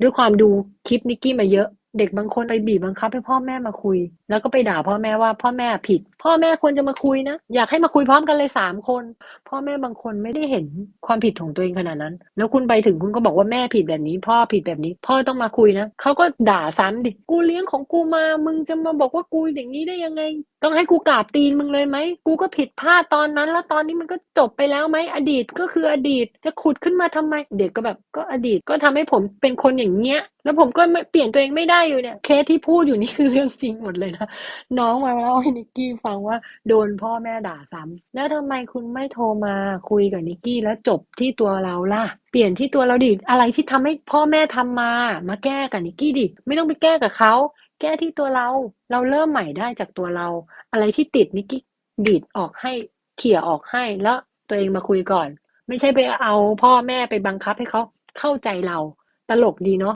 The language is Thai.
ด้วยความดูคลิปนิกกี้มาเยอะ เด็กบางคนไปบีบบังคับให้พ่อแม่มาคุย แล้วก็ไปด่าพ่อแม่ว่าพ่อแม่ผิด พ่อแม่ควรจะมาคุยนะ อยากให้มาคุยพร้อมกันเลยสามคน พ่อแม่บางคนไม่ได้เห็นความผิดของตัวเองขนาดนั้น แล้วคุณไปถึงคุณก็บอกว่าแม่ผิดแบบนี้ พ่อผิดแบบนี้ พ่อต้องมาคุยนะเขาก็ด่าซ้ำดิกูเลี้ยงของกูมา มึงจะมาบอกว่ากูอย่างนี้ได้ยังไงต้องให้กูกราบตีนมึงเลยไหม กูก็ผิดพลาดตอนนั้น แล้วตอนนี้มันก็จบไปแล้วไหม อดีตก็คืออดีต จะขุดขึ้นมาทำไม เด็กก็แบบ ก็อดีตก็ทำให้ผมเป็นคนอย่างเงี้ย แล้วผมก็ไม่เปลี่ยนตัวเองไม่ได้อยู่เนี่ย เคสที่พูดอยู่นี่คือเรื่องจริงหมดเลยนะ น้องมาเล่าให้นิกกี้ฟังว่าโดนพ่อแม่ด่าซ้ำแล้วทำไมคุณไม่โทรมาคุยกับนิกกี้แล้วจบที่ตัวเราล่ะ เปลี่ยนที่ตัวเราดิ อะไรที่ทำให้พ่อแม่ทำมา มาแก้กับนิกกี้ดิ ไม่ต้องไปแก้กับเขา แก้ที่ตัวเรา เราเริ่มใหม่ได้จากตัวเรา อะไรที่ติดนิกกี้ดีดออกให้เขี่ยออกให้แล้วตัวเองมาคุยก่อน ไม่ใช่ไปเอาพ่อแม่ไปบังคับให้เขาเข้าใจเรา ตลกดีเนาะ